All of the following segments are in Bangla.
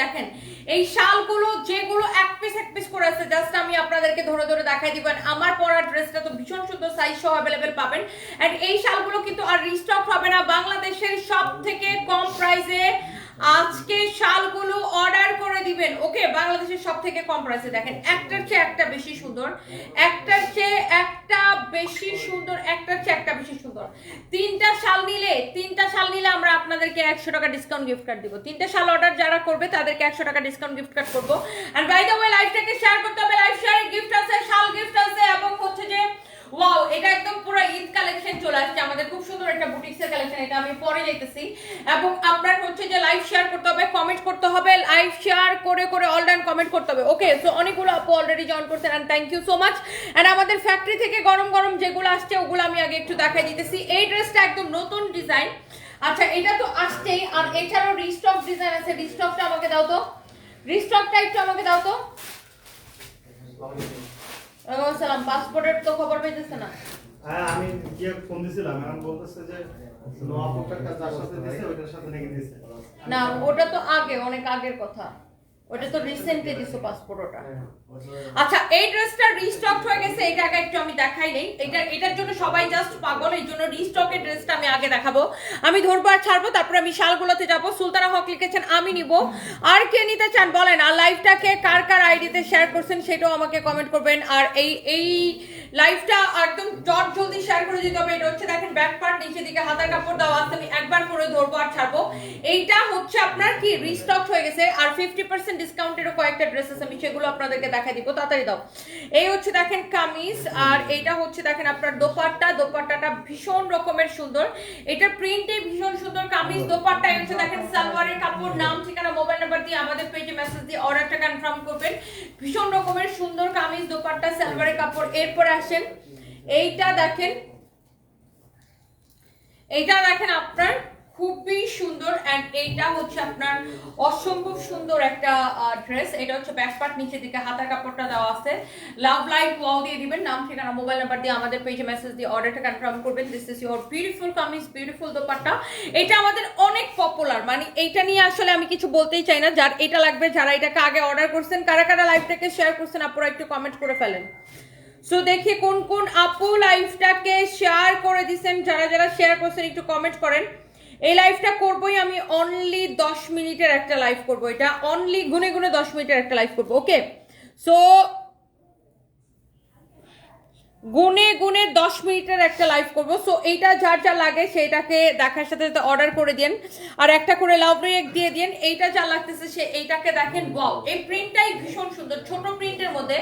দেখেন, এই যেগুলো করে আছে জাস্ট আমি আপনাদেরকে ধরে ধরে দেখাই দিবেন আমার ড্রেসটা তো ভীষণ সুন্দর অ্যাভেলেবেল পাবেন। এই কিন্তু আর হবে না। বাংলাদেশের সব থেকে কম প্রাইসে আজকে শালগুলো অর্ডার করে দিবেন। ওকে, বাংলাদেশের সব থেকে কম প্রাইসে দেখেন, একটার চেয়ে একটা বেশি সুন্দর, একটার চেয়ে একটা বেশি সুন্দর, একটার চেয়ে একটা বেশি সুন্দর। তিনটা শাল নিলে, তিনটা শাল নিলে আমরা আপনাদেরকে একশো টাকা ডিসকাউন্ট গিফট কার্ড দিব। তিনটা শাল অর্ডার যারা করবে, তাদেরকে একশো টাকা ডিসকাউন্ট গিফট কার্ড করব। আর বাই ওয়ে লাইভটাকে শেয়ার করতে হবে লাইভ শেয়ারে গিফট আছে, শাল গিফট আছে, এবং হচ্ছে যে ওয়াও এটা একদম পুরো ঈদ কালেকশন চলে আসছে। আমাদের খুব সুন্দর একটা বুটিক্সের কালেকশন এটা আমি পরে যাইতেছি এবং আপনার হচ্ছে যে লাইভ শেয়ার করতে হবে কমেন্ট করতে হবে লাইভ শেয়ার করে করে অল ডান কমেন্ট করতে হবে। ওকে সো অনেকগুলো আপু অলরেডি জয়েন করছেন and thank you so much and আমাদের ফ্যাক্টরি থেকে গরম গরম যেগুলো আসছে, ওগুলো আমি আগে একটু দেখাই দিতেছি। এই ড্রেসটা একদম নতুন ডিজাইন আচ্ছা এটা তো আসছেই। আর এছাড়াও রিস্টক ডিজাইন আছে। রিস্টকটা আমাকে দাও তো। রিস্টকটা একটু আমাকে দাও তো। ওয়ালাইকুম আসসালাম পাসপোর্টের তো খবর পাইতেছে না। হ্যাঁ আমি গিয়ে ফোন দিছিলাম এখন বলতেছে যে নোয়া যার সাথে দিছে ওইটার সাথে নাকি দিছে। না ওটা তো আগে অনেক আগের কথা। ওটা তো রিসেন্টলি দিছো পাসপোর্ট ওটা আচ্ছা এই ড্রেসটা রিস্টক হয়ে গেছে, এটা আগে একটু আমি দেখাই নেই। এটা, এটার জন্য সবাই জাস্ট পাগল, এই জন্য রিস্টকের ড্রেসটা আমি আগে দেখাবো। আমি ধরবো আর ছাড়বো, তারপরে আমি শালগুলোতে যাব। সুলতানা হক লিখেছেন, আমি নিব। আর কে নিতে চান বলেন, আর লাইভটাকে কার কার আইডিতে শেয়ার করছেন সেটাও আমাকে কমেন্ট করবেন। আর এই এই লাইভটা একদম জট জলদি শেয়ার করে দিতে হবে, এটা হচ্ছে দেখেন ব্যাক পার্ট নিচে দিকে হাতার কাপড় দেওয়া আছে, আমি একবার করে ধরবো আর ছাড়বো। এইটা হচ্ছে আপনার কি রিস্টক হয়ে গেছে, আর ফিফটি পার্সেন্ট ডিসকাউন্টেরও কয়েকটা ড্রেসেস আমি, সেগুলো আপনাদেরকে দেখাই দিব, তাড়াতাড়ি দাও। এই হচ্ছে দেখেন কামিজ, আর এইটা হচ্ছে দেখেন আপনার দোপাট্টা। দোপাট্টাটা ভীষণ রকমের সুন্দর। এটার প্রিন্টে ভীষণ সুন্দর কামিজ। দোপাট্টা, এই হচ্ছে দেখেন সালোয়ারের কাপড়। নাম, ঠিকানা মোবাইল নাম্বার দিয়ে আমাদের পেজে মেসেজ দিয়ে অর্ডারটা কনফার্ম করবেন। ভীষণ রকমের সুন্দর কামিজ, দোপাট্টা, সালোয়ারের কাপড়। এরপর আসেন, এইটা দেখেন এইটা দেখেন আপনার খুবই সুন্দর এন্ড এইটা হচ্ছে আপনার অসম্ভব সুন্দর একটা ড্রেস এটা হচ্ছে ব্যাক পার্ট নিচে দিকে হাতা কাপড়টা দেওয়া আছে। লাভ লাইট ওয়াও দিয়ে দিবেন, নাম, ঠিকানা মোবাইল নাম্বার দিয়ে আমাদের পেজে মেসেজ দিয়ে অর্ডারটা কনফার্ম করবেন। This is your beautiful kameez beautiful dupatta. এটা আমাদের অনেক পপুলার মানে এইটা নিয়ে আসলে আমি কিছু বলতেই চাই না। যার, এটা লাগবে, যারা এটাকে আগে অর্ডার করছেন, কারা কারা লাইভটাকে শেয়ার করছেন আপনারা একটু কমেন্ট করে ফেলেন। সো দেখি কোন কোন আপু লাইভটাকে শেয়ার করে দিছেন। যারা যারা শেয়ার করছেন, একটু কমেন্ট করেন। এই লাইফটা করবোই আমি অনলি দশ মিনিটের একটা লাইফ করব এটা। অনলি গুনে গুনে দশ মিনিটের একটা লাইফ করব ওকে সো গুনে গুনে দশ মিনিটের একটা লাইভ করব। সো এইটা যার যা লাগে সেইটাকে দেখার সাথে সাথে অর্ডার করে দিন আর একটা করে লাভ রেক দিয়ে দিন এইটা যা লাগতেছে সে এইটাকে দেখেন ওয়াও এই প্রিন্টটাই ভীষণ সুন্দর। ছোট প্রিন্টের মধ্যে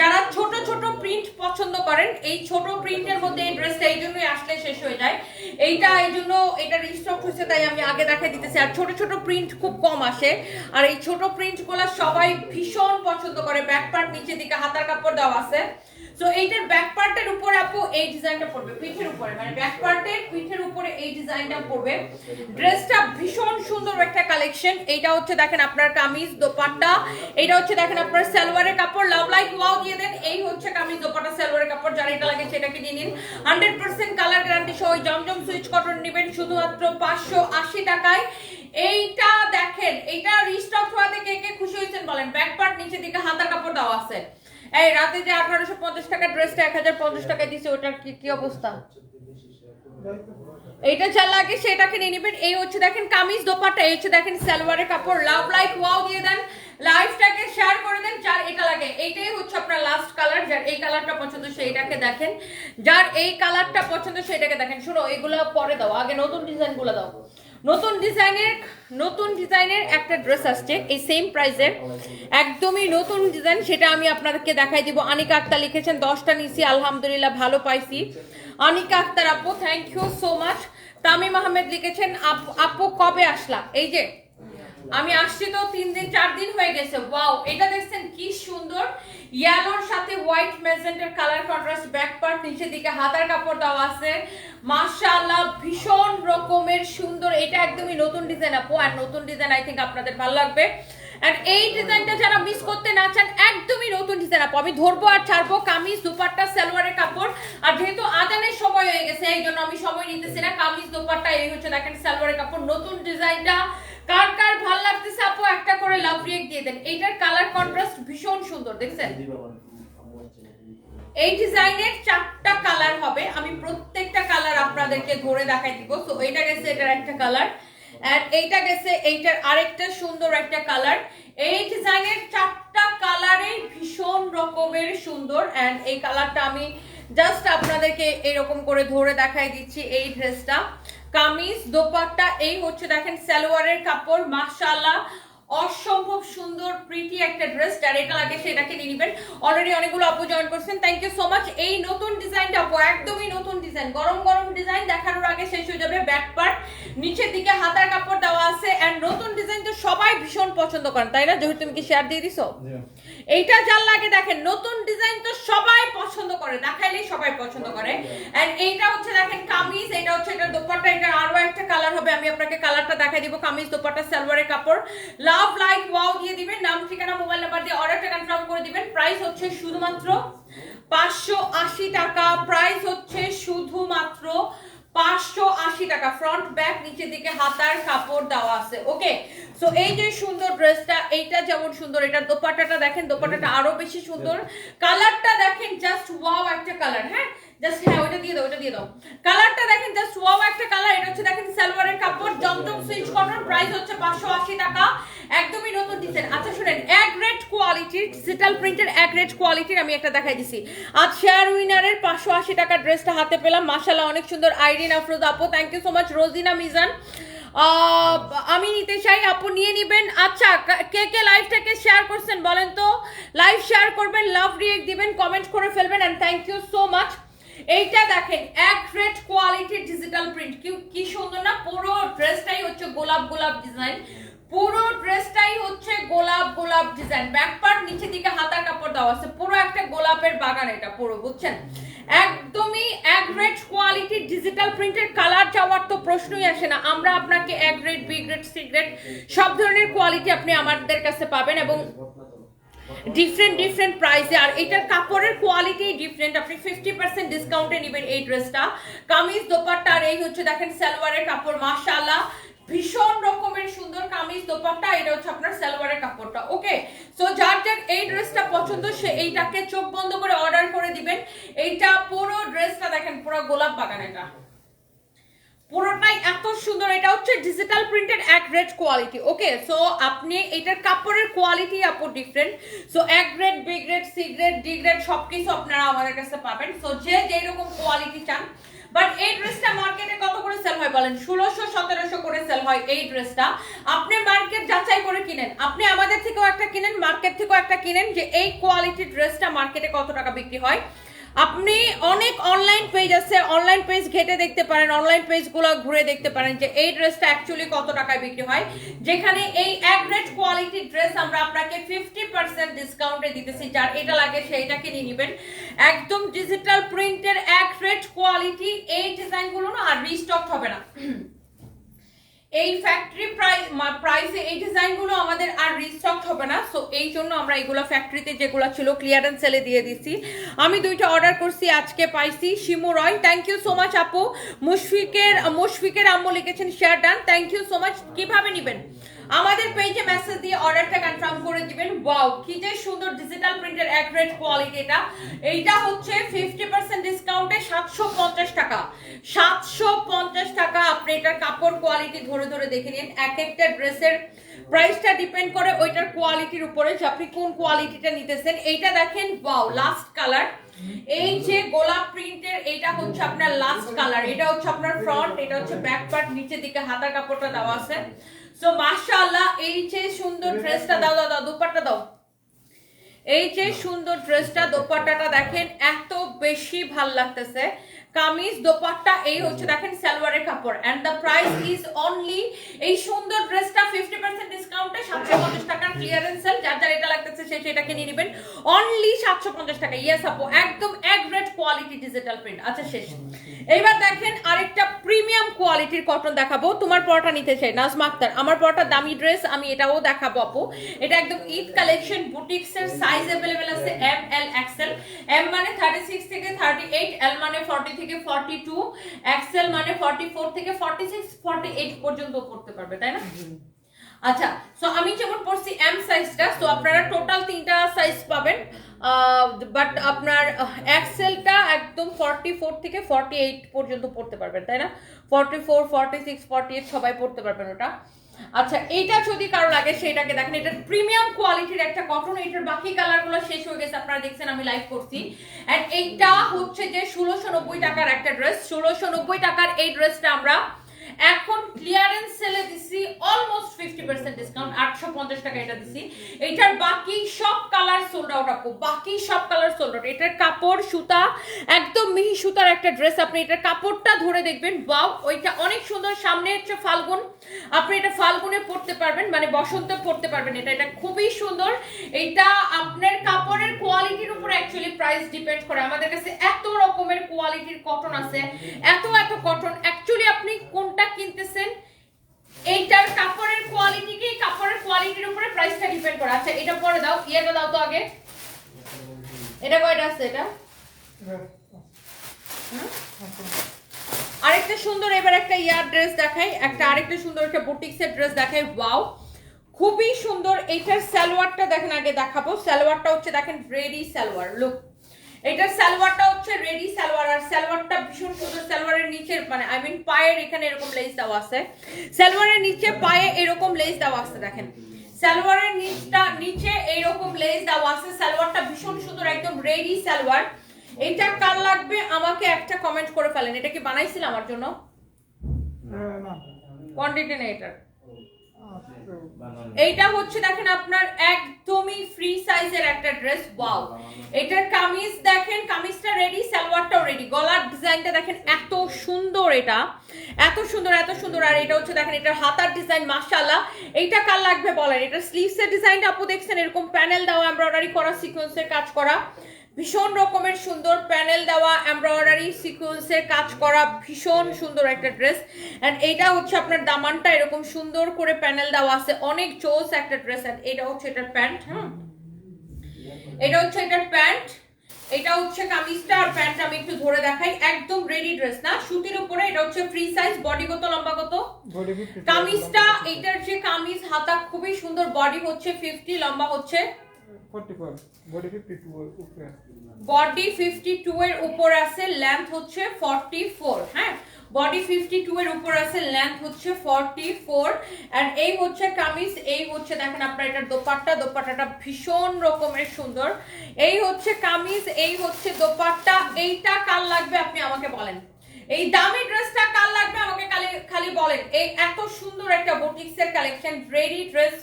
যারা ছোট ছোট প্রিন্ট পছন্দ করেন, এই ছোট প্রিন্টের মধ্যে এই ড্রেসটা এই জন্যই আসলে শেষ হয়ে যায়। এইটা এই জন্য এটা রিস্টক হয়েছে, তাই আমি আগে দেখাই দিতেছি। আর ছোট ছোট প্রিন্ট খুব কম আসে। আর এই ছোট প্রিন্টগুলো সবাই ভীষণ পছন্দ করে। ব্যাক পার্ট নিচে দিকে হাতার কাপড় দেওয়া আছে। সো এইটার ব্যাক পার্টের উপরে আপু এই ডিজাইনটা পড়বে, পিঠের উপরে মানে ব্যাক পার্টের পিঠের উপরে এই ডিজাইনটা পড়বে। ড্রেসটা ভীষণ সুন্দর একটা কালেকশন এইটা হচ্ছে দেখেন আপনার কামিজ, দোপাট্টা। এইটা হচ্ছে দেখেন আপনার সালোয়ারের কাপড় লাভ লাইক ওয়াও দিয়ে দেন। এই হচ্ছে কামিজ, দোপাট্টা, সালোয়ারের কাপড়। যারা এটা লাগে সেটাকে নিয়ে নিন। হান্ড্রেড পার্সেন্ট কালার গ্যারান্টি সহ জমজম সুইচ কটন নেবেন শুধুমাত্র পাঁচশো আশি টাকায়। এইটা দেখেন, এইটা রিস্টক হওয়াতে কে কে খুশি হয়েছেন বলেন? ব্যাক পার্ট নিচে দিকে হাতার কাপড় দেওয়া আছে। এই রাতে যে আঠারোশো পঞ্চাশ টাকা ড্রেসটা এক হাজার পঞ্চাশ টাকায় দিছে ওটার কি কি অবস্থা? এইটা যা লাগে সেটাকে নিয়ে নেবেন। এই হচ্ছে দেখেন কামিজ দোপাট্টা, এই হচ্ছে দেখেন সালোয়ারের কাপড়। লাভ লাইক ওয়াও দিয়ে দেন। লাইফটাকে শেয়ার করে দেন, যার এটা লাগে। এইটাই হচ্ছে আপনার লাস্ট কালার যার এই কালারটা পছন্দ সেইটাকে দেখেন। যার এই কালারটা পছন্দ সেটাকে দেখেন। শোনো, এগুলো পরে দাও। আগে নতুন ডিজাইনগুলো দাও। নতুন ডিজাইনের নতুন ডিজাইনের একটা ড্রেস আসছে, এই সেম প্রাইসের একদমই নতুন ডিজাইন সেটা আমি আপনাদেরকে দেখাই দিব। আনিকা আক্তার লিখেছেন, দশটা নিছি, আলহামদুলিল্লাহ, ভালো পাইছি। আনিকা আক্তার আপু thank you so much Tamim Ahmed লিখেছেন, আপু আপু কবে আসলা? এই যে আমি আসছি তো তিন দিন, চার দিন হয়ে গেছে। ওয়াও এটা দেখছেন কি সুন্দর। ইয়েলোর সাথে হোয়াইট মেজেন্টের কালার কন্ট্রাস্ট ব্যাক পার্ট নিচের দিকে হাতার কাপড় দেওয়া আছে। মাশাআল্লাহ, ভীষণ রকমের সুন্দর। এটা একদমই নতুন ডিজাইন আপু আর নতুন ডিজাইন আই থিঙ্ক আপনাদের ভালো লাগবে। এন্ড এই ডিজাইনটা যারা মিস করতে না চান, একদমই নতুন ডিজাইন আপু। আমি ধরবো আর ছাড়বো কামিজ, দুপাট্টা, সালোয়ারের কাপড়। আর যেহেতু আজানের সময় হয়ে গেছে, এই জন্য আমি সময় নিতেছি না। কামিজ, দুপাট্টা, এই হচ্ছে দেখেন সালোয়ারের কাপড়, নতুন ডিজাইনটা কার কার ভালো লাগতেছে আপু? একটা করে লাভ রিয়েক্ট দিয়ে দেন। এইটার কালার কন্ট্রাস্ট ভীষণ সুন্দর, দেখছেন? এই ডিজাইনের চারটা কালার হবে। আমি প্রত্যেকটা কালার আপনাদেরকে ধরে দেখাই দিব। তো এইটা গেছে, এটার একটা কালার এন্ড এইটা গেছে, এইটার আরেকটা সুন্দর একটা কালার এই ডিজাইনের চারটা কালারই ভীষণ রকমের সুন্দর। এন্ড এই কালারটা আমি জাস্ট আপনাদেরকে এরকম করে ধরে দেখাই দিচ্ছি এই ড্রেসটা কামিজ দোপাট্টা এই হচ্ছে দেখেন সালোয়ারের কাপড় মাশাআল্লাহ। অসম্ভব সুন্দর প্রিটি একটা ড্রেস যার এটা লাগে সেটাকে নিয়ে নেবেন। অলরেডি অনেকগুলো আপু জয়েন করছেন। থ্যাংক ইউ সো মাচ এই নতুন ডিজাইনটা আপু একদমই নতুন ডিজাইন গরম গরম ডিজাইন দেখানোর আগে শেষ হয়ে যাবে ব্যাক পার্ট নিচের দিকে হাতার কাপড় দেওয়া আছে। এন্ড নতুন ডিজাইন তো সবাই ভীষণ পছন্দ করেন তাই না? যেহেতু তুমি কি শেয়ার দিয়ে দিছো? এইটা যার লাগে দেখেন নতুন ডিজাইন তো সবাই পছন্দ করে। দেখাইলেই সবাই পছন্দ করে। এন্ড এইটা হচ্ছে দেখেন কামিজ এটা হচ্ছে এটা দোপাট্টা। এটা আরও একটা কালার হবে। আমি আপনাকে কালারটা দেখাই দিব। কামিজ দোপাট্টা সালোয়ারের কাপড়। লাভ লাইক ওয়াও দিয়ে দিবেন নাম ঠিকানা মোবাইল নাম্বার দিয়ে অর্ডারটা কনফার্ম করে দিবেন। প্রাইস হচ্ছে শুধুমাত্র পাঁচশো আশি টাকা। প্রাইস হচ্ছে শুধুমাত্র পাঁচশো আশি টাকা। ফ্রন্ট ব্যাক নিচের দিকে হাতার কাপড় দেওয়া আছে। ওকে সো এই যে সুন্দর ড্রেসটা এইটা যেমন সুন্দর এটা দোপাট্টাটা দেখেন দোপাট্টাটা আরও বেশি সুন্দর। কালারটা দেখেন জাস্ট ওয়াও একটা কালার হ্যাঁ? জাস্ট হ্যাঁ ওটা দিয়ে দাও ওটা দিয়ে দাও। কালারটা দেখেন জাস্ট ওয়াও একটা কালার এটা হচ্ছে, দেখেন সালোয়ারের কাপড়, জমজম সুইচ কটন প্রাইস হচ্ছে পাঁচশো আশি টাকা। একদমই নতুন ডিজাইন আচ্ছা শুনেন এক রেট কোয়ালিটির ডিজিটাল প্রিন্টের এক রেট কোয়ালিটির আমি একটা দেখাই দিছি। আজ শেয়ার উইনারের পাঁচশো আশি টাকার ড্রেসটা হাতে পেলাম। মাশাল্লাহ অনেক সুন্দর। আইরিন, আফরোজ আপু thank you so much Rozina Mizan. আমি নিতে চাই, আপু, নিয়ে নিবেন। আচ্ছা কে কে লাইভটাকে শেয়ার করছেন বলেন তো? লাইভ শেয়ার করবেন লাভ রিয়েক্ট দিবেন কমেন্ট করে ফেলবেন and thank you so much এইটা দেখেন এক রেট কোয়ালিটির ডিজিটাল প্রিন্ট কি সুন্দর না? পুরো ড্রেসটাই হচ্ছে গোলাপ গোলাপ ডিজাইন পুরো ড্রেসটাই হচ্ছে গোলাপ গোলাপ ডিজাইন ব্যাক পার্ট নিচে দিকে হাতার কাপড় দেওয়া আছে। পুরো একটা গোলাপের বাগান এটা পুরো, বুঝছেন? একদমই এক রেট কোয়ালিটির ডিজিটাল প্রিন্টের কালার যাওয়ার তো প্রশ্নই আসে না। আমরা আপনাকে এক grade B grade C grade সব ধরনের কোয়ালিটি আপনি আমাদের কাছে পাবেন এবং ডিফারেন্ট ডিফারেন্ট প্রাইসে আর এটার কাপড়ের কোয়ালিটি ডিফারেন্ট আপনি ফিফটি পার্সেন্ট ডিসকাউন্টে নেবেন এই ড্রেসটা কামিজ দোপাট্টা আর এই হচ্ছে দেখেন সালোয়ারের কাপড়, মাশাআল্লাহ। ভীষণ রকমের সুন্দর কামিজ দোপাট্টা, এটা হচ্ছে আপনার সালোয়ারের কাপড়টা ওকে সো যার যার এই ড্রেসটা পছন্দ, সে এইটাকে চোখ বন্ধ করে অর্ডার করে দিবেন। এইটা পুরো ড্রেসটা দেখেন, পুরো গোলাপ বাগান এটা। পুরোটাই এত সুন্দর। এটা হচ্ছে ডিজিটাল প্রিন্টেড এক গ্রেড কোয়ালিটি ওকে সো আপনি এটার কাপড়ের কোয়ালিটি আপু ডিফারেন্ট সো এক grade B grade C grade D grade সবকিছু আপনারা আমাদের কাছে পাবেন। সো যে যেই রকম কোয়ালিটি চান। বাট এই ড্রেসটা মার্কেটে কত করে সেল হয় বলেন? ষোলোশো, সতেরোশো করে সেল হয় এই ড্রেসটা আপনি মার্কেট যাচাই করে কিনেন। আপনি আমাদের থেকেও একটা কিনেন মার্কেট থেকেও একটা কিনেন যে এই কোয়ালিটির ড্রেসটা মার্কেটে কত টাকা বিক্রি হয়। আপনি অনেক অনলাইন পেজ আছে অনলাইন পেজ ঘেটে দেখতে পারেন অনলাইন পেজগুলো ঘুরে দেখতে পারেন যে এই ড্রেসটা অ্যাকচুয়ালি কত টাকায় বিক্রি হয়। যেখানে এই রেট কোয়ালিটির ড্রেস আমরা আপনাকে ফিফটি পার্সেন্ট ডিসকাউন্টে দিতেছি, যার এটা লাগে সেইটাকে নিয়ে নেবেন। একদম ডিজিটাল প্রিন্টের রেট কোয়ালিটি এই ডিজাইনগুলো না আর রিস্টক হবে না। এই ফ্যাক্টরি প্রাইস এই ডিজাইনগুলো আমাদের আর রিস্টক হবে না। সো এই জন্য আমরা এগুলো ফ্যাক্টরিতে যেগুলো ছিল ক্লিয়ারেন্স সেলে দিয়ে দিছি। আমি দুইটা অর্ডার করছি, আজকে পাইছি। Shimu Roy thank you so much আপু। মুশফিকের মুশফিকের আম্মু লিখেছেন share done thank you so much কীভাবে নেবেন? আমাদের পেজে মেসেজ দিয়ে অর্ডারটা কনফার্ম করে দিবেন। ওয়াও কি যে সুন্দর ডিজিটাল প্রিন্টের এক রেট কোয়ালিটি এটা। এইটা হচ্ছে ফিফটি পার্সেন্ট ডিসকাউন্টে সাতশো পঞ্চাশ টাকা। সাতশো পঞ্চাশ টাকা আপনি এটার কাপড় কোয়ালিটি ধরে ধরে দেখে নিন। এক একটা ড্রেসের প্রাইসটা ডিপেন্ড করে ওইটার কোয়ালিটির উপরে যে আপনি কোন কোয়ালিটিটা নিতেছেন। এইটা দেখেন ওয়াও লাস্ট কালার এই যে গোলাপ প্রিন্টের এটা হচ্ছে আপনার লাস্ট কালার এটা হচ্ছে আপনার ফ্রন্ট এটা হচ্ছে ব্যাক পার্ট নিচের দিকে হাতার কাপড়টা দেওয়া আছে। সো মাশাআল্লাহ এই যে সুন্দর ড্রেসটা দাও দাও দাও, দুপাট্টা দাও। এই যে সুন্দর ড্রেসটা দোপাট্টাটা দেখেন, এত বেশি ভালো লাগতেছে। কামিজ, দোপাট্টা, এই হচ্ছে দেখেন সালোয়ারের কাপড়। And the price is only এই সুন্দর ড্রেসটা ফিফটি পার্সেন্ট ডিসকাউন্টে সাতশো পঞ্চাশ টাকার ক্লিয়ারেন্স যার যার এটা লাগতেছে, সে সেটাকে নিয়ে নেবেন। অনলি সাতশো পঞ্চাশ টাকা। ইয়েস আপু, একদম এক গ্রেড কোয়ালিটি ডিজিটাল প্রিন্ট আচ্ছা শেষ। এইবার দেখেন আরেকটা প্রিমিয়াম কোয়ালিটির কটন দেখাবো। তোমার পরটা নিতে চাই নাজমা আক্তার। আমার পরটা দামি ড্রেস আমি এটাও দেখাবো আপু। এটা একদম ঈদ কালেকশন বুটিক্সের সাইজ অ্যাভেলেবেল আছে এম এল এক্সেল এম মানে থার্টি সিক্স থেকে থার্টি এইট এল মানে ফর্টি থেকে ফর্টি টু এক্সেল মানে ফর্টি ফোর থেকে ফর্টি সিক্স ফর্টি এইট পর্যন্ত করতে পারবে তাই না? আচ্ছা সো আমি যেমন পড়ছি এম সাইজটা সো আপনারা টোটাল তিনটা সাইজ পাবেন। বাট আপনার এক্সেলটা একদম 44 থেকে 48 পর্যন্ত পড়তে পারবেন, তাই না? 44 46 48 সবাই পড়তে পারবেন ওটা। আচ্ছা এইটা যদি কারও লাগে সেটাকে দেখেন এটা প্রিমিয়াম কোয়ালিটির একটা কটন এটার বাকি কালারগুলো শেষ হয়ে গেছে, আপনারা দেখছেন, আমি লাইভ করছি। এন্ড এইটা হচ্ছে যে ষোলোশো নব্বই টাকার একটা ড্রেস ষোলোশো নব্বই টাকার এই ড্রেসটা আমরা এখন ক্লিয়ারেন্স সেলে দিছি অলমোস্ট ফিফটি পার্সেন্ট ডিসকাউন্ট আটশো পঞ্চাশ টাকা এটা দিছি। এটার বাকি সব কালার সোল্ড আউট আপু, বাকি সব কালার সোল্ড আউট এটার কাপড়, সুতা, একদম মিহি সুতার একটা ড্রেস আপনি এটার কাপড়টা ধরে দেখবেন বাও ওইটা অনেক সুন্দর। সামনে হচ্ছে ফাল্গুন। আপনি এটা ফাল্গুনে পড়তে পারবেন মানে বসন্তে পড়তে পারবেন এটা। এটা খুবই সুন্দর। এটা আপনার কাপড়ের কোয়ালিটির উপর অ্যাকচুয়ালি প্রাইস ডিপেন্ড করে। আমাদের কাছে এত রকমের কোয়ালিটির কটন আছে। এত এত কটন অ্যাকচুয়ালি আপনি কোনটা কিনতেছেন, এইটার কাপড়ের কোয়ালিটি কি? কাপড়ের কোয়ালিটির উপরে প্রাইসটা ডিপেন্ড করে। আচ্ছা এটা পরে দাও, ইয়েটা দাও তো আগে। এটা কয়টা আছে এটা? আরেকটা সুন্দর, এবার একটা ইয়ার ড্রেস দেখাই। একটা আরেকটা সুন্দর, একটা বুটিক্সের ড্রেস দেখাই। ওয়াও! খুবই সুন্দর, এইটার সালোয়ারটা দেখেন আগে দেখাবো। সালোয়ারটা হচ্ছে, দেখেন রেডি সালোয়ার লুক এটার সালোয়ারটা হচ্ছে রেডি সালোয়ার আর সালোয়ারটা ভীষণ সুন্দর। সালোয়ারের নিচে মানে আই মিন পায়ের এখানে এরকম লেস দেওয়া আছে। সালোয়ারের নিচে পায়ে এরকম লেস দেওয়া আছে দেখেন। সালোয়ারের নিচটা নিচে এইরকম লেস দেওয়া আছে। সালোয়ারটা ভীষণ সুন্দর একদম রেডি সালোয়ার। এটা কার লাগবে? আমাকে একটা কমেন্ট করে ফেলেন। এটা কি বানাইছিল আমার জন্য? কোয়ান্টিটি নেই এটার। এইটা হচ্ছে দেখেন আপনার একদমই ফ্রি সাইজের একটা ড্রেস ওয়াও এটার কামিজ দেখেন কামিজটা রেডি সালোয়ারটাও রেডি গলার ডিজাইনটা দেখেন এত সুন্দর এটা। এত সুন্দর এত সুন্দর। আর এটা হচ্ছে দেখেন এটার হাতার ডিজাইন মাশাআল্লাহ। এইটা কার লাগবে বলেন? এটা স্লিভসের ডিজাইনটা আপু দেখছেন এরকম প্যানেল দেওয়া এমব্রয়ডারি করা সিকোয়েন্সের কাজ করা। ভীষণ রকমের সুন্দর প্যানেল দেওয়া এমব্রয়ডারি সিকোয়েন্সের কাজ করা ভীষণ সুন্দর একটা ড্রেস। এন্ড এইটা হচ্ছে আপনার দামানটা এরকম সুন্দর করে প্যানেল দেওয়া আছে। অনেক চোস একটা ড্রেস এন্ড এটা হচ্ছে এটার প্যান্ট হ্যাঁ এটা হচ্ছে এটার প্যান্ট। এটা হচ্ছে কামিজটা আর প্যান্ট আমি একটু ধরে দেখাই। একদম রেডি ড্রেস না? সুতির উপরে এটা হচ্ছে ফ্রি সাইজ বডি কত লম্বা কত? কামিজটা এটার যে কামিজ হাতা খুবই সুন্দর বডি হচ্ছে ফিফটি লম্বা হচ্ছে বডি ফিফটি টু এর উপর আছে লেন্থ হচ্ছে ফর্টি ফোর হ্যাঁ? বডি ফিফটি টু এর উপর আছে লেন্থ হচ্ছে ফর্টি ফোর অ্যান্ড এই হচ্ছে কামিজ, এই হচ্ছে দেখেন আপনার এটার দোপাট্টা, দোপাট্টাটা ভীষণ রকমের সুন্দর। এই হচ্ছে কামিজ, এই হচ্ছে দোপাট্টা, এইটা কাল লাগবে আপনি আমাকে বলেন? এই দামি ড্রেসটা কাল লাগবে আমাকে খালি খালি বলেন? এই এত সুন্দর একটা বুটিক্সের কালেকশন রেডি ড্রেস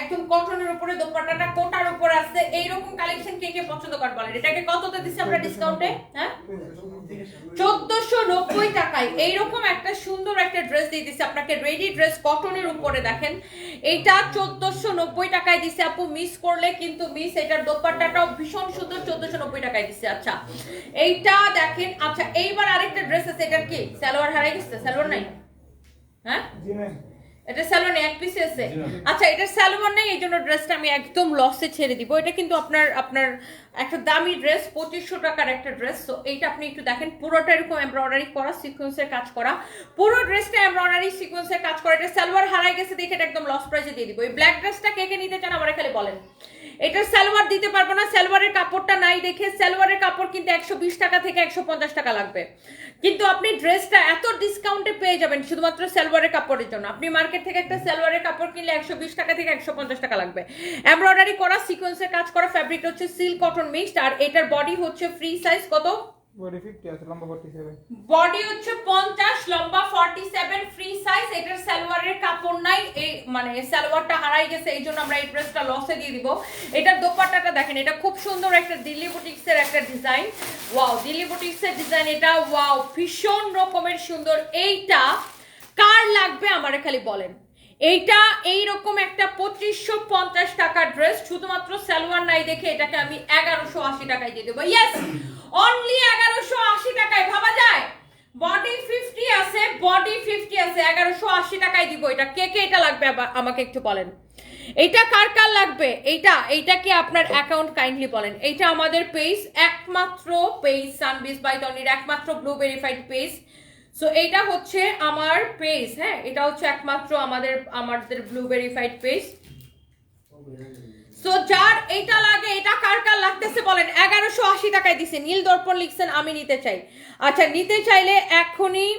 একদম কটনের উপরে দোপাট্টাটা কোটার উপর আছে। এইরকম কালেকশন কে কে পছন্দ করে বলেন? এটাকে কততে দিচ্ছি আমরা ডিসকাউন্টে হ্যাঁ? চোদ্দশো নব্বই টাকায় এইরকম একটা সুন্দর একটা ড্রেস দিয়ে দিচ্ছে। আপনাকে রেডি ড্রেস কটনের উপরে দেখেন। এইটা চোদ্দশো নব্বই টাকায় দিচ্ছে আপু। মিস করলে কিন্তু মিস এটার দোপাট্টাটাও ভীষণ সুন্দর চোদ্দশো নব্বই টাকায় দিচ্ছে। আচ্ছা এইটা দেখেন। আচ্ছা এইবার আরেকটা ড্রেস আছে। এটার কি? সালোয়ার হারাই গেছে? সালোয়ার নাই? হ্যাঁ? এটা স্যালোয়ার এক পিসে আছে। আচ্ছা এটা স্যালোয়ার নেই এই জন্য ড্রেসটা আমি একদম লসে ছেড়ে দিব। এটা কিন্তু আপনার আপনার একটা দামি ড্রেস পঁচিশশো টাকার একটা ড্রেস তো এইটা আপনি একটু দেখেন পুরোটা এরকম এমব্রয়ডারি করা সিকোয়েন্সের কাজ করা। পুরো ড্রেসটা এমব্রয়ডারি সিকোয়েন্সের কাজ করা। এটা সালোয়ার হারাই গেছে দেখে এটা একদম লস প্রাইসে দিয়ে দিব। এই ব্ল্যাক ড্রেসটা কে কে নিতে চান আমার খালি বলেন। এটা সালোয়ার দিতে পারব না, সালোয়ারের কাপড়টা নাই দেখে সালোয়ারের কাপড় কিন্তু একশো বিশ টাকা থেকে একশো পঞ্চাশ টাকা লাগবে। কিন্তু আপনি ড্রেসটা এত ডিসকাউন্টে পেয়ে যাবেন শুধুমাত্র সালোয়ারের কাপড়ের জন্য। আপনি মার্কেট থেকে একটা সালোয়ারের কাপড় কিনলে একশো বিশ টাকা থেকে একশো পঞ্চাশ টাকা লাগবে। এমব্রয়ডারি করা সিকোয়েন্সের কাজ করা ফ্যাব্রিক হচ্ছে সিল্ক কটন মিক্সড আর এটার বডি হচ্ছে ফ্রি সাইজ কত? বডি ফিফটি আছে, লম্বা ফর্টি সেভেন বডি হচ্ছে পঞ্চাশ, লম্বা ফর্টি সেভেন ফ্রি সাইজ এটার সালোয়ারের কাপড় নাই, এই মানে সালোয়ারটা হারাই গেছে, এই জন্য আমরা এই ড্রেসটা লসে দিয়ে দিব। এটার দোপাট্টাটা দেখেন, এটা খুব সুন্দর একটা দিল্লি বুটিক্সের একটা ডিজাইন ওয়াও দিল্লি বুটিক্সের ডিজাইন এটা ওয়াও ভীষণ রকমের সুন্দর। এইটা কার লাগবে আমারে খালি বলেন? এইটা এইরকম একটা পঁচিশশো পঞ্চাশ টাকার ড্রেস শুধুমাত্র সালোয়ার নাই দেখে এটাকে আমি এগারোশো আশি টাকায় দিয়ে দেবো। ইয়েস অনলি এগারোশো আশি টাকায়, ভাবা যায়? বডি ফিফটি আছে বডি ফিফটি আছে, এগারোশো আশি টাকায় দিব। এটা কে কে এটা লাগবে আমাকে একটু বলেন। এইটা কার কার লাগবে? এইটা এইটা কি আপনার অ্যাকাউন্ট কাইন্ডলি বলেন? এইটা আমাদের পেজ একমাত্র পেজ সানবিস বাই টনির একমাত্র ব্লু ভেরিফাইড পেজ সো এইটা হচ্ছে আমার পেজ হ্যাঁ? এটা হচ্ছে একমাত্র আমাদের আমাদের ব্লু ভেরিফাইড পেজ সো যার এইটা লাগে, এটা কার কার লাগতেছে বলেন? এগারোশো আশি টাকায় দিছে। নীল দর্পণ লিখছেন, আমি নিতে চাই। আচ্ছা নিতে চাইলে এখনই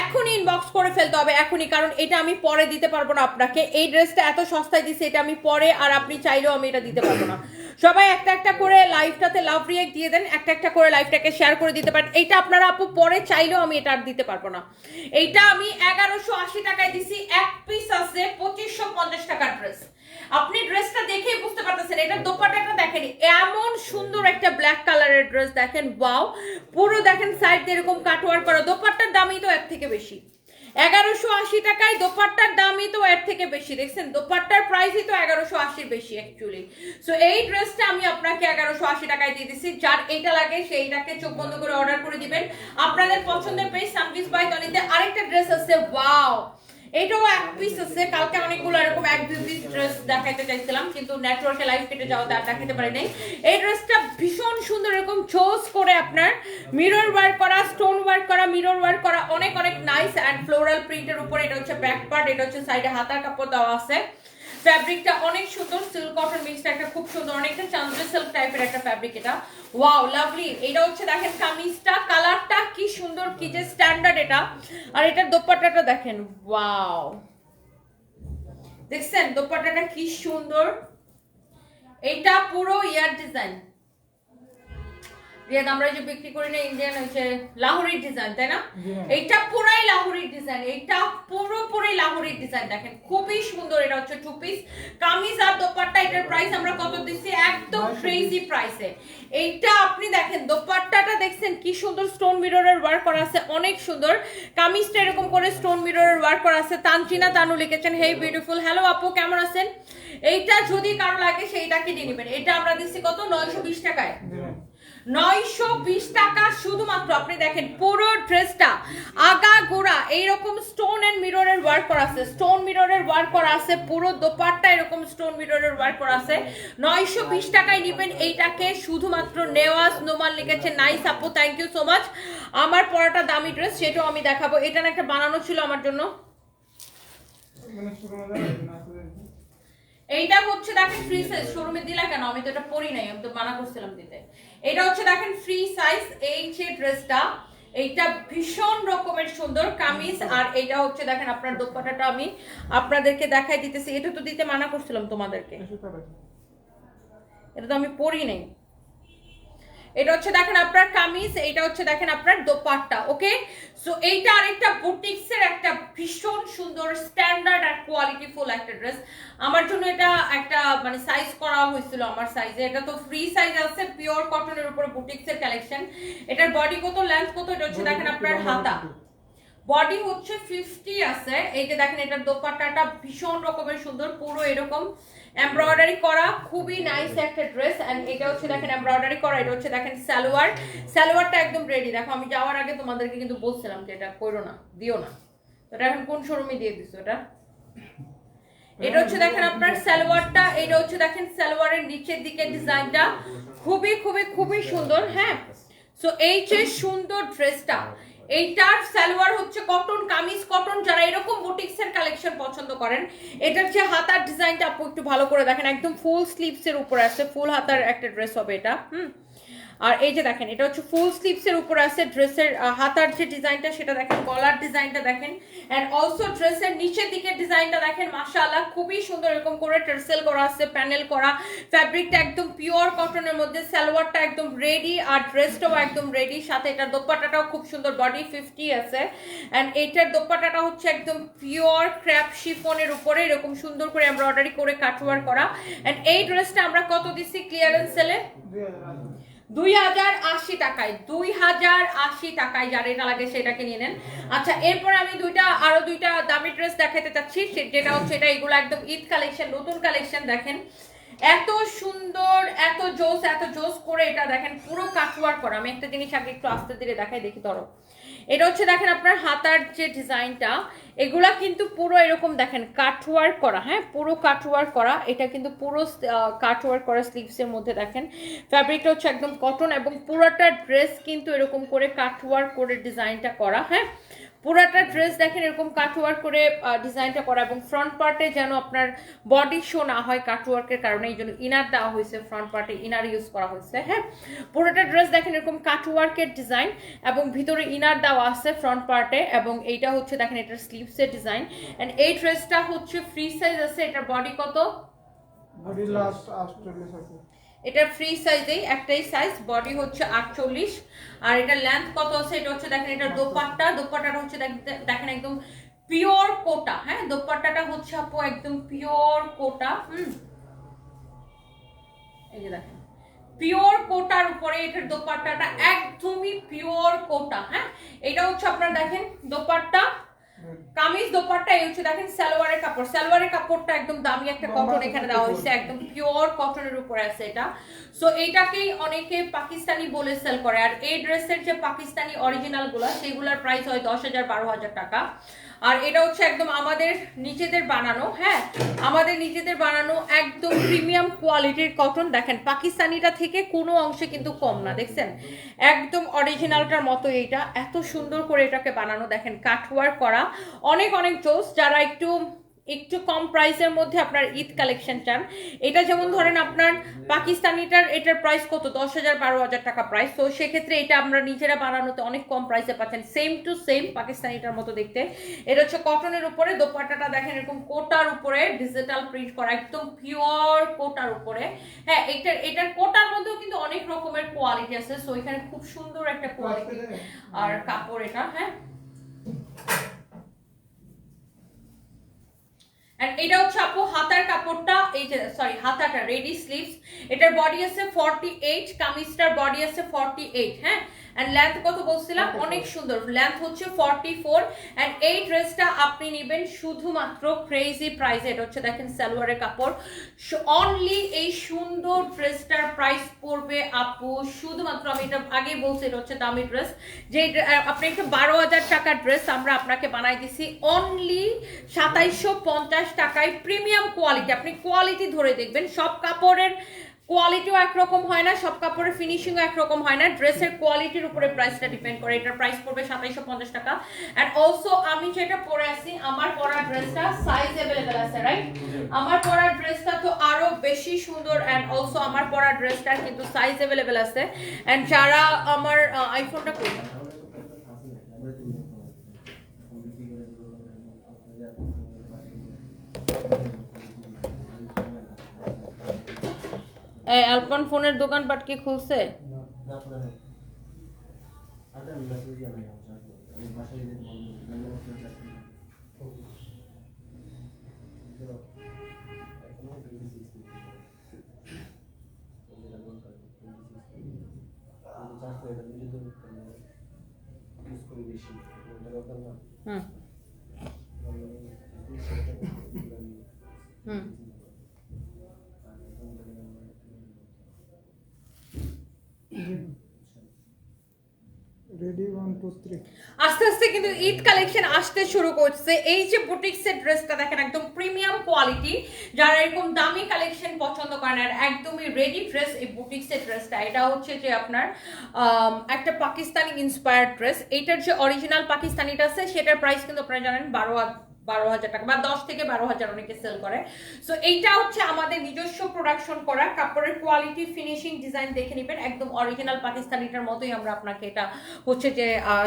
এখনই ইনবক্স করে ফেলতে হবে, এখনই। কারণ এটা আমি পরে দিতে পারব না আপনাকে। এই ড্রেসটা এত সস্তায় দিছে এটা আমি পরে আর আপনি চাইলেও আমি এটা দিতে পারব না। সবাই একটা একটা করে লাইভটাতে লাভ রিয়েক্ট দিয়ে দেন, একটা একটা করে লাইভটাকে শেয়ার করে দিতে পারেন। এইটা আপনারা আপু পরে চাইলেও আমি এটা আর দিতে পারব না। এইটা আমি এগারোশো আশি টাকায় দিছি, এক পিস আছে পঁচিশশো পঞ্চাশ টাকার ড্রেস আপনি ড্রেসটা দেখেই বুঝতে পারতেছেন এটা দোপাটাটা দেখেন। এমন সুন্দর একটা ব্ল্যাক কালারের ড্রেস দেখেন ওয়াও পুরো দেখেন সাইড এরকম কাটওয়ার করা। দোপাট্টার দামই তো এর থেকে বেশি। এগারোশো আশি টাকায় দোপাট্টার দামই তো এর থেকে বেশি। দেখছেন? দোপাট্টার প্রাইসই তো এগারোশো আশির বেশি অ্যাকচুয়ালি সো এই ড্রেসটা আমি আপনাকে এগারোশো আশি টাকায় দিয়ে দিচ্ছি যার এইটা লাগে, সেইটাকে চোখ বন্ধ করে অর্ডার করে দিবেন। আপনাদের পছন্দের পেজ সানভিস বাই টনিতে আরেকটা ড্রেস আছে ওয়াও এটাও এক আছে। কালকে অনেকগুলো এরকম এক দুই ড্রেস দেখাইতে চাইছিলাম, কিন্তু নেটওয়ার্কে লাইভ কেটে যাওয়াতে আর দেখাতে পারি নাই। এই ড্রেসটা ভীষণ সুন্দর এরকম চোজ করে আপনার মিরর ওয়ার্ক করা স্টোন ওয়ার্ক করা মিরর ওয়ার্ক করা, অনেক অনেক নাইস অ্যান্ড ফ্লোরাল প্রিন্টের উপরে। এটা হচ্ছে ব্যাক পার্ট এটা হচ্ছে সাইডে হাতার কাপড় দেওয়া আছে। ফ্যাব্রিকটা অনেক সুন্দর সিল্ক কটন মিক্সড একটা, খুব সুন্দর, অনেকটা চান্দ্র সিল্ক টাইপের একটা ফ্যাব্রিক এটা। ওয়াও লাভলি এটা হচ্ছে দেখেন কামিজটা, কালারটা কি সুন্দর, কি যে স্ট্যান্ডার্ড এটা। আর এটার দোপাট্টাটা দেখেন ওয়াও দেখছেন? দোপাট্টাটা কি সুন্দর। এটা পুরো ইয়ার ডিজাইন। রিয়াদ আমরা যে বিক্রি করি না ইন্ডিয়ান হচ্ছে লাহোরির ডিজাইন তাই না? এইটা পুরাই লাহোরির ডিজাইন এইটা পুরোপুরি লাহোরির ডিজাইন দেখেন খুবই সুন্দর এটা হচ্ছে টু পিস কামিজ আর দোপাট্টা এটার প্রাইস আমরা কত দিচ্ছি? একদম ক্রেজি প্রাইসে এইটা আপনি দেখেন দোপাট্টাটা দেখছেন কি সুন্দর স্টোন মিররের ওয়ার্ক করা আছে অনেক সুন্দর। কামিজটা এরকম করে স্টোন মিররের ওয়ার্ক করা আছে। তানচিনা তানু লিখেছেন হেই বিউটিফুল হ্যালো আপু কেমন আছেন? এইটা যদি কারও লাগে সেইটাকে নিয়ে নেবেন। এটা আমরা দিচ্ছি কত? নয়শো বিশ টাকায়। নয়শো বিশ টাকা শুধুমাত্র। আপনি দেখেন, পুরো ড্রেসটা আগা গোড়া এইরকম স্টোন এন্ড মিররের ওয়ার্ক করা আছে। স্টোন মিররের ওয়ার্ক করা আছে, পুরো দোপাট্টা এরকম স্টোন মিররের ওয়ার্ক করা আছে। নয়শো বিশ টাকায় নেবেন এইটাকে, শুধুমাত্র নেওয়াজ নোমান লিখেছে নাইস আপু থ্যাংক ইউ সো মাচ আমার পরাটা দামি ড্রেস সেটাও আমি দেখাবো। এটা না একটা বানানো ছিল আমার জন্য। এইটা হচ্ছে, দেখেন ফ্রি সাইজ শোরুমে দিলা কেন? আমি তো এটা পরি নাই, আমি তো মানা করছিলাম দিতে। এটা হচ্ছে দেখেন ফ্রি সাইজ এই যে ড্রেসটা এইটা ভীষণ রকমের সুন্দর কামিজ আর এটা হচ্ছে দেখেন আপনার দোপাটাটা আমি আপনাদেরকে দেখাই দিতেছি। এটা তো দিতে মানা করছিলাম তোমাদেরকে। এটা তো আমি পরি নাই। এটা হচ্ছে দেখেন আপনার কামিজ এটা হচ্ছে দেখেন আপনার দোপাট্টা ওকে? সো এইটা আরেকটা বুটিক্সের একটা ভীষণ সুন্দর স্ট্যান্ডার্ড আর কোয়ালিটি ফুল একটা ড্রেস আমার জন্য এটা একটা মানে সাইজ করা হয়েছিল আমার সাইজে এটা তো ফ্রি সাইজ আছে পিওর কটনের উপরে বুটিক্সের কালেকশন এটার বডি কত লেন্থ কত এটা হচ্ছে দেখেন আপনার হাতা। বডি হচ্ছে ফিফটি আছে। এই যে দেখেন, এটার দোপাট্টাটা ভীষণ রকমের সুন্দর, পুরো এরকম এমব্রয়ডারি করা, খুবই নাইস একটা ড্রেস এন্ড এটা হচ্ছে দেখেন এমব্রয়ডারি করা, এটা হচ্ছে দেখেন সালোয়ার। সালোয়ারটা একদম রেডি দেখো, আমি যাওয়ার আগে তোমাদেরকে কিন্তু বলছিলাম যে এটা করো না, দিও না। এটা এখন কোন শোরুমে দিয়ে দিছো এটা? এটা হচ্ছে দেখেন আপনার সালোয়ারটা, এটা হচ্ছে দেখেন সালোয়ারের নিচের দিকে ডিজাইনটা। খুবই খুবই খুবই সুন্দর হ্যাঁ? সো এই যে সুন্দর ড্রেসটা এইটার সালোয়ার হচ্ছে কটন, কামিজ, কটন, যারা এরকম বুটিক্সের কালেকশন পছন্দ করেন, এটার যে হাতার ডিজাইনটা আপু একটু ভালো করে দেখেন, একদম ফুল স্লিভসের উপর আছে ফুল হাতার একটা ড্রেস হবে এটা, হুম? আর এই যে দেখেন, এটা হচ্ছে ফুল স্লিভস এর উপরে আছে ড্রেসের হাতার যে ডিজাইনটা সেটা দেখেন, গলার ডিজাইনটা দেখেন। এন্ড অলসো ড্রেসের নিচের দিকে ডিজাইনটা দেখেন, মাশাআল্লাহ, খুবই সুন্দর এরকম করে টার্সেল করা আছে প্যানেল করা। ফ্যাব্রিকটা একদম পিওর কটনের মধ্যে, সালোয়ারটা একদম রেডি আর ড্রেসটাও একদম রেডি সাথে এটার দোপাট্টাটাও খুব সুন্দর বডি ফিফটি আছে। এন্ড এইটার দোপাট্টাটা হচ্ছে একদম পিওর ক্র্যাপ শিফনের উপরে, এরকম সুন্দর করে এমব্রয়ডারি করে কাটওয়ার করা। এন্ড এই ড্রেসটা আমরা কত দিচ্ছি ক্লিয়ারেন্স সেলে দুই হাজার আশি টাকায়, দুই হাজার আশি টাকায় যার এটা লাগে সেটাকে নিয়ে নেন। আচ্ছা এরপর আমি দুইটা, আরও দুইটা দামি ড্রেস দেখাতে চাচ্ছি। যেটা হচ্ছে এটা, এগুলো একদম ঈদ কালেকশন, নতুন কালেকশন দেখেন। এত সুন্দর, এত জোস এত জোস করে এটা দেখেন, পুরো কাটওয়ার করা। আমি একটা জিনিস আগে একটু আস্তে ধীরে দেখাই, দেখি ধরো। এটা হচ্ছে দেখেন আপনার হাতার যে ডিজাইনটা এগুলা কিন্তু পুরো এরকম দেখেন কাটওয়ার্ক করা হ্যাঁ? পুরো কাটওয়ার্ক করা, এটা কিন্তু পুরো কাটওয়ার্ক করা স্লিভসের মধ্যে দেখেন। ফ্যাব্রিকটা হচ্ছে একদম কটন এবং পুরোটা ড্রেস কিন্তু এরকম করে কাটওয়ার্ক করে ডিজাইনটা করা হ্যাঁ? পুরাটা ড্রেস দেখেন এরকম কাটওয়ার্ক করে ডিজাইনটা করা এবং ফ্রন্ট পার্টে যেন আপনার বডি শো না হয় কাটওয়ার্কের কারণে, এই জন্য ইনার দেওয়া হয়েছে ফ্রন্ট পার্টে ইনার ইউজ করা হয়েছে হ্যাঁ? পুরোটা ড্রেস দেখেন এরকম কাটওয়ার্কের ডিজাইন এবং ভিতরে ইনার দেওয়া আছে ফ্রন্ট পার্টে এবং এইটা হচ্ছে দেখেন এটার স্লিভসের ডিজাইন এন্ড এই ড্রেসটা হচ্ছে ফ্রি সাইজ আছে, এটার বডি কত? বডি লাস্ট এটা ফ্রি সাইজেই একটাই সাইজ বডি হচ্ছে আটচল্লিশ। আর এটা লেন্থ কত আছে? এটা হচ্ছে দেখেন এটা দোপাট্টা দোপাট্টাটা হচ্ছে দেখেন একদম পিওর কোটা হ্যাঁ? দোপাট্টাটা হচ্ছে আপু একদম পিওর কোটা হুম? এই যে দেখেন পিওর কোটার উপরে এটার দোপাট্টাটা একদমই পিওর কোটা হ্যাঁ? এটা হচ্ছে আপনার দেখেন দোপাট্টা কামিজ দোপাট্টা এই হচ্ছে দেখেন সালোয়ারের কাপড়। সালোয়ারের কাপড়টা একদম দামি একটা কটন এখানে দেওয়া হয়েছে একদম পিওর কটনের উপরে আছে এটা। সো এইটাকেই অনেকে পাকিস্তানি বলে সেল করে। আর এই ড্রেসের যে পাকিস্তানি অরিজিনালগুলা সেগুলোর প্রাইস হয় দশ হাজার বারো হাজার টাকা। আর এটা হচ্ছে একদম আমাদের নিজেদের বানানো হ্যাঁ? আমাদের নিজেদের বানানো একদম প্রিমিয়াম কোয়ালিটির কটন দেখেন পাকিস্তানিটা থেকে কোনো অংশে কিন্তু কম না, দেখছেন? একদম অরিজিনালটার মতো এইটা। এত সুন্দর করে এটাকে বানানো, দেখেন কাঠওয়ার করা। অনেক অনেক জোস। যারা একটু একটু কম প্রাইসের মধ্যে আপনার ঈদ কালেকশন চান। এটা যেমন ধরেন আপনার পাকিস্তানিটার এটার প্রাইস কত? দশ হাজার বারো হাজার টাকা প্রাইস তো সেক্ষেত্রে এটা আমরা নিজেরা বানানোতে অনেক কম প্রাইসে পাচ্ছেন। সেম টু সেম পাকিস্তানিটার মতো দেখতে। এটা হচ্ছে কটনের উপরে দোপাট্টাটা দেখেন এরকম কোটার উপরে ডিজিটাল প্রিন্ট করা একদম পিওর কোটার উপরে। হ্যাঁ এটার এটার কোটার মধ্যেও কিন্তু অনেক রকমের কোয়ালিটি আছে। সো এখানে খুব সুন্দর একটা কোয়ালিটি আর কাপড় এটা হ্যাঁ। And এটা হচ্ছে আপু হাতার কাপড়টা এই যে সরি হাতাটা রেডি স্লিভস এটার বডি আছে 48 কামিজটার বডি আছে 48 হ্যাঁ? এন্ড লেন্থ কত বলছিলাম? অনেক সুন্দর। লেন্থ হচ্ছে 44 এন্ড এই ড্রেসটা আপনি নেবেন শুধুমাত্র ক্রেজি প্রাইসে এটা হচ্ছে দেখেন সালোয়ারের কাপড়। অনলি এই সুন্দর ড্রেসটার প্রাইস পড়বে আপু শুধুমাত্র আমি এটা আগে বলছি এটা হচ্ছে দামি ড্রেস যে আপনি একটা বারো হাজার টাকার ড্রেস আমরা আপনাকে বানাই দিছি। অনলি সাতাইশশো পঞ্চাশ টাকায় প্রিমিয়াম কোয়ালিটি আপনি কোয়ালিটি ধরে দেখবেন, সব কাপড়ের কোয়ালিটিও একরকম হয় না, সব কাপড়ের ফিনিশিংও একরকম হয় না। ড্রেসের কোয়ালিটির উপরে প্রাইসটা ডিপেন্ড করে। এটার প্রাইস পড়বে সাতাইশশো পঞ্চাশ টাকা। অ্যান্ড অলসো আমি যেটা পরে আছি, আমার পরা ড্রেসটা সাইজ অ্যাভেলেবেল আছে রাইট আমার পরা ড্রেসটা তো আরও বেশি সুন্দর অ্যান্ড অলসো আমার পরা ড্রেসটার কিন্তু সাইজ অ্যাভেলেবেল আছে। অ্যান্ড যারা আমার আইফোনটা করি অ্যালপন ফোনের দোকানপাট কি খুলছে? হুম। হুম। রেডি ওয়ান টু থ্রি আস্তে আস্তে কিন্তু ঈদ কালেকশন আসতে শুরু করছে। এই যে বুটিক্সের ড্রেসটা দেখেন, একদম প্রিমিয়াম কোয়ালিটি যারা এরকম দামি কালেকশন পছন্দ করেন, আর একদমই রেডি ড্রেস এই বুটিক্সের ড্রেসটা এটা হচ্ছে যে আপনার একটা পাকিস্তানি ইন্সপায়ার্ড ড্রেস এটার যে অরিজিনাল পাকিস্তানিটা আছে, সেটার প্রাইস কিন্তু আপনারা জানেন বারো বারো হাজার টাকা বা দশ থেকে বারো হাজার অনেকে সেল করে। সো এইটা হচ্ছে আমাদের নিজস্ব প্রোডাকশন করা, কাপড়ের কোয়ালিটি ফিনিশিং ডিজাইন দেখে নেবেন। একদম অরিজিনাল পাকিস্তানিটার মতোই আমরা আপনাকে এটা হচ্ছে যে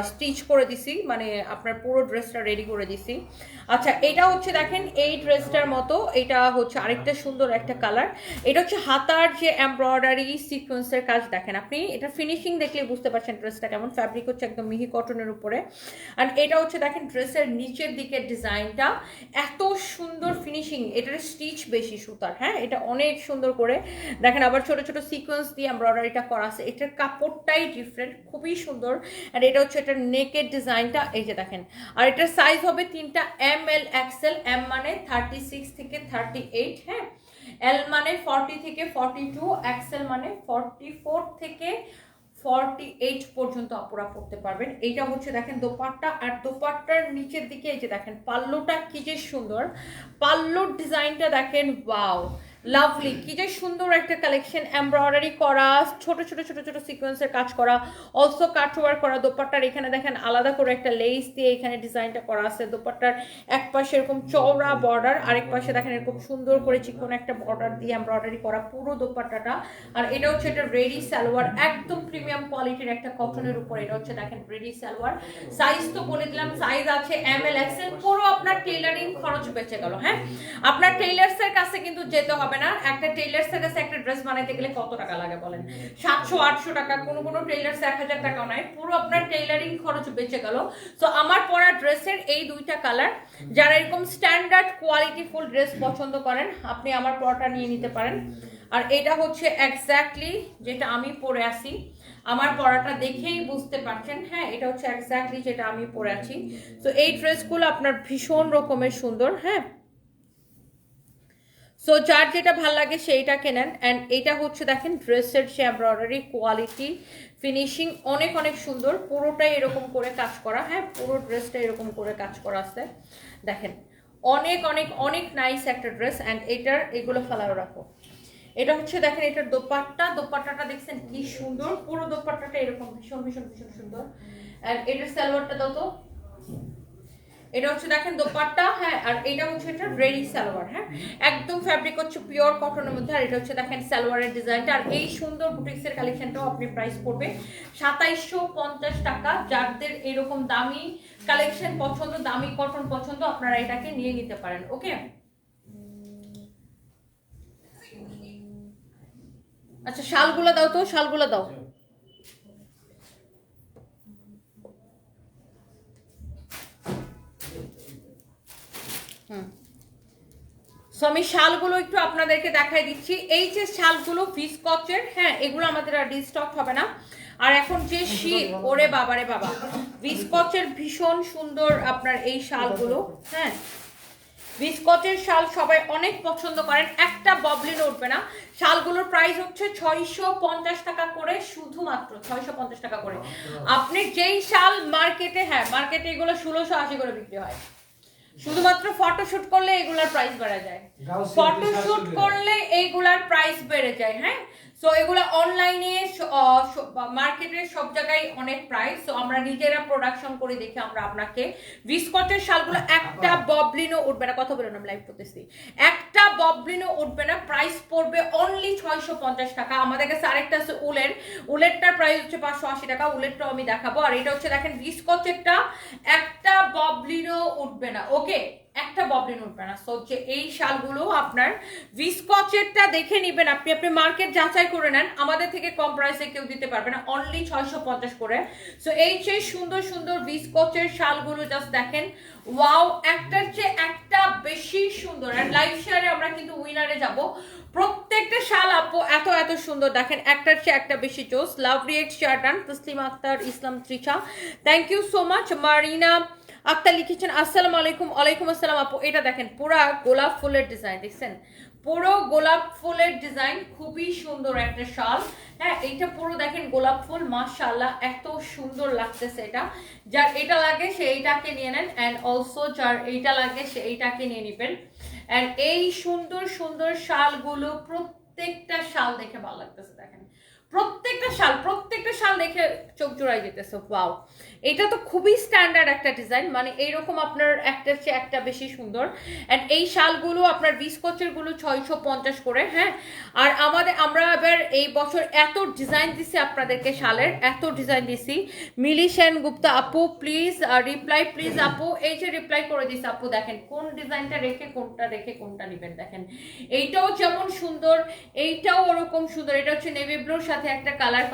স্টিচ করে দিছি মানে আপনার পুরো ড্রেসটা রেডি করে দিছি। আচ্ছা এটা হচ্ছে দেখেন, এই ড্রেসটার মতো, এটা হচ্ছে আরেকটা সুন্দর একটা কালার এটা হচ্ছে হাতার যে এমব্রয়ডারি সিকোয়েন্সের কাজ দেখেন আপনি। এটা ফিনিশিং দেখলে বুঝতে পারছেন ড্রেসটা কেমন। ফ্যাব্রিক হচ্ছে একদম মিহি কটনের উপরে। আর এটা হচ্ছে দেখেন ড্রেসের নিচের দিকের ডিজাইনটা এত সুন্দর ফিনিশিং এটার স্টিচ বেশি সুতার হ্যাঁ? এটা অনেক সুন্দর করে, দেখেন আবার ছোট ছোট সিকোয়েন্স দিয়ে এমব্রয়ডারিটা করা আছে। এটার কাপড়টাই ডিফারেন্ট খুবই সুন্দর। আর এটা হচ্ছে এটার নেকের ডিজাইনটা এই যে দেখেন। আর এটার সাইজ হবে তিনটা এম এল এক্সেল এম মানে থার্টি সিক্স থেকে থার্টি এইট হ্যাঁ? এল মানে ফর্টি থেকে ফর্টি টু এক্সেল মানে ফর্টি ফোর থেকে ফর্টি এইট পর্যন্ত আপুরা পড়তে পারবেন। এইটা হচ্ছে দেখেন দোপাট্টা, আর দোপাট্টার নিচের দিকে এই যে দেখেন, পাল্লুটা কি যে সুন্দর। পাল্লুর ডিজাইনটা দেখেন ওয়াও লাভলি কি যে সুন্দর একটা কালেকশন এমব্রয়ডারি করা, ছোট ছোট ছোট ছোট সিকোয়েন্সের কাজ করা অলসো কাটওয়ার করা, দোপাট্টার এখানে দেখেন আলাদা করে একটা লেস দিয়ে এখানে ডিজাইনটা করা আছে, দোপাট্টার এক পাশে এরকম চওড়া বর্ডার আরেক পাশে দেখেন এরকম সুন্দর করে চিকন একটা বর্ডার দিয়ে এমব্রয়ডারি করা পুরো দোপাট্টাটা। আর এটা হচ্ছে এটা রেডি সালোয়ার, একদম প্রিমিয়াম কোয়ালিটির একটা কটনের উপর, এটা হচ্ছে দেখেন রেডি সালোয়ার। সাইজ তো বলে দিলাম সাইজ আছে এম এল এক্সেল পুরো আপনার টেইলারিং খরচ বেঁচে গেল হ্যাঁ? আপনার টেইলার্স এর কাছে কিন্তু যেতে হবে। না। একটা টেইলার্স এর কাছে একটা ড্রেস বানাইতে গেলে কত টাকা লাগে বলেন? সাতশো আটশো টাকা কোনো কোনো টেইলার্স এক হাজার টাকাও নাই। পুরো আপনার টেইলারিং খরচ বেঁচে গেল। তো আমার পরা ড্রেসের এই দুইটা কালার যারা এরকম স্ট্যান্ডার্ড কোয়ালিটি ফুল ড্রেস পছন্দ করেন আপনি আমার পরাটা নিয়ে নিতে পারেন। আর এটা হচ্ছে এক্স্যাক্টলি যেটা আমি পরে আসি আমার পরাটা দেখেই বুঝতে পারছেন হ্যাঁ এটা হচ্ছে এক্স্যাক্টলি যেটা আমি পরে আছি। তো এই ড্রেসগুলো আপনার ভীষণ রকমের সুন্দর হ্যাঁ। সো যার যেটা ভালো লাগে সেইটা কেনেন। অ্যান্ড এটা হচ্ছে দেখেন ড্রেসের যে এমব্রয়ডারি কোয়ালিটি ফিনিশিং অনেক অনেক সুন্দর। পুরোটাই এরকম করে কাজ করা। হ্যাঁ পুরো ড্রেসটা এরকম করে কাজ করা আছে। দেখেন, অনেক অনেক অনেক নাইস একটা ড্রেস অ্যান্ড এটার, এগুলো ফেলাও রাখো। এটা হচ্ছে দেখেন, এটার দোপাট্টা। দোপাট্টাটা দেখছেন কি সুন্দর। পুরো দোপাট্টাটা এরকম, ভীষণ ভীষণ ভীষণ সুন্দর। অ্যান্ড এটার সালোয়ারটা দাও তো। এটা হচ্ছে দেখেন দোপাট্টা হ্যাঁ আর এটা হচ্ছে এটা রেডি সালোয়ার হ্যাঁ। একদম ফ্যাব্রিক হচ্ছে পিওর কটনের মধ্যে আর এটা হচ্ছে দেখেন সালোয়ারের ডিজাইনটা আর এই সুন্দর বুটিক্সের কালেকশনটাও আপনি প্রাইস পড়বে সাতাইশশো পঞ্চাশ টাকা। যাদের এরকম দামি কালেকশন পছন্দ দামি কটন পছন্দ আপনারা এটাকে নিয়ে নিতে পারেন ওকে? আচ্ছা শালগুলো দাও তো শালগুলো দাও। সো আমি শালগুলো একটু আপনাদেরকে দেখাই দিচ্ছি। এই যে শালগুলো ভিসকচের হ্যাঁ এগুলো আমাদের আর ডিস্টক হবে না। আর এখন যে শীত, ওরে বাবারে বাবা। ভিসকচের ভীষণ সুন্দর আপনার এই শালগুলো হ্যাঁ। বিস্কচের শাল সবাই অনেক পছন্দ করেন। একটা ববলিন উঠবে না। শালগুলোর প্রাইস হচ্ছে ছয়শো পঞ্চাশ টাকা করে, শুধুমাত্র ছয়শো পঞ্চাশ টাকা করে। আপনি যেই শাল মার্কেটে হ্যাঁ মার্কেটে এগুলো ষোলোশো আশি করে বিক্রি হয়। শুধুমাত্র ফটোশুট করলে এগুলার প্রাইস বেড়ে যায়। ফটোশুট করলে এইগুলার প্রাইস বেড়ে যায় হ্যাঁ? সো এগুলো অনলাইনে মার্কেটের সব জায়গায় অনেক প্রাইস সো আমরা নিজেরা প্রোডাকশন করে দেখে আমরা আপনাকে বিস্কটের শালগুলো একটা ববলিনও উঠবে না। কথা বলে না লাইভ করতেছি। একটা ববলিনও উঠবে না। প্রাইস পড়বে অনলি ছয়শো পঞ্চাশ টাকা। আমাদের কাছে আরেকটা আছে উলের উলেরটার প্রাইস হচ্ছে পাঁচশো আশি টাকা। উলেরটাও আমি দেখাবো। আর এটা হচ্ছে দেখেন বিস্কচেরটা একটা ববলিনও উঠবে না। ওকে একটা ববলিন উঠবে না। সো যে এই শালগুলো আপনার ভিসকচেরটা দেখে নিবেন আপনি। আপনি মার্কেট যাচাই করে নেন। আমাদের থেকে কম প্রাইসে কেউ দিতে পারবে না। অনলি ছয়শো পঞ্চাশ করে। সো এই যে সুন্দর সুন্দর ভিসকচের শালগুলো জাস্ট দেখেন। ওয়াও একটার চেয়ে একটা বেশি সুন্দর। আর লাইভ শেয়ারে আমরা কিন্তু উইনারে যাব। প্রত্যেকটা শাল আপু এত এত সুন্দর। দেখেন, একটার চেয়ে একটা বেশি জোস। লাভ রিয়েক্ট শার্টান Taslim Akter Islam ত্রিচা thank you so much Marina Akter লিখেছেন, আসসালামু আলাইকুম আলাইকুম আসসালাম আপু। এটা দেখেন, পুরা গোলাপ ফুলের ডিজাইন দেখছেন? পুরো গোলাপ ফুলের ডিজাইন খুবই সুন্দর একটা শাল। হ্যাঁ এইটা পুরো দেখেন, গোলাপ ফুল, মাশাআল্লাহ, এত সুন্দর লাগতেছে এটা। যার এটা লাগে, সে এইটাকে নিয়ে নেন অ্যান্ড অলসো যার এইটা লাগে, সে এইটাকে নিয়ে নেবেন। অ্যান্ড এই সুন্দর সুন্দর শালগুলো প্রত্যেকটা শাল দেখে ভালো লাগতেছে, দেখেন। প্রত্যেকটা শাল প্রত্যেকটা শাল দেখে চোখ জোড়াই যেতেছে ওয়াও এটা তো খুবই স্ট্যান্ডার্ড একটা ডিজাইন মানে এইরকম আপনার একটার চেয়ে একটা বেশি সুন্দর। অ্যান্ড এই শালগুলো, আপনার বিস্কচেরগুলো ছয়শো পঞ্চাশ করে হ্যাঁ? আর আমাদের, আমরা এবার এই বছর এত ডিজাইন দিছি আপনাদেরকে শালের, এত ডিজাইন দিছি। মিলি সেন গুপ্তা, আপু প্লিজ রিপ্লাই প্লিজ আপু। এই যে রিপ্লাই করে দিছি, আপু, দেখেন কোন ডিজাইনটা রেখে, কোনটা রেখে, কোনটা নেবেন, দেখেন। এইটাও যেমন সুন্দর, এইটাও ওরকম সুন্দর, এটা হচ্ছে নেভি ব্লুর সাথে একটা কালার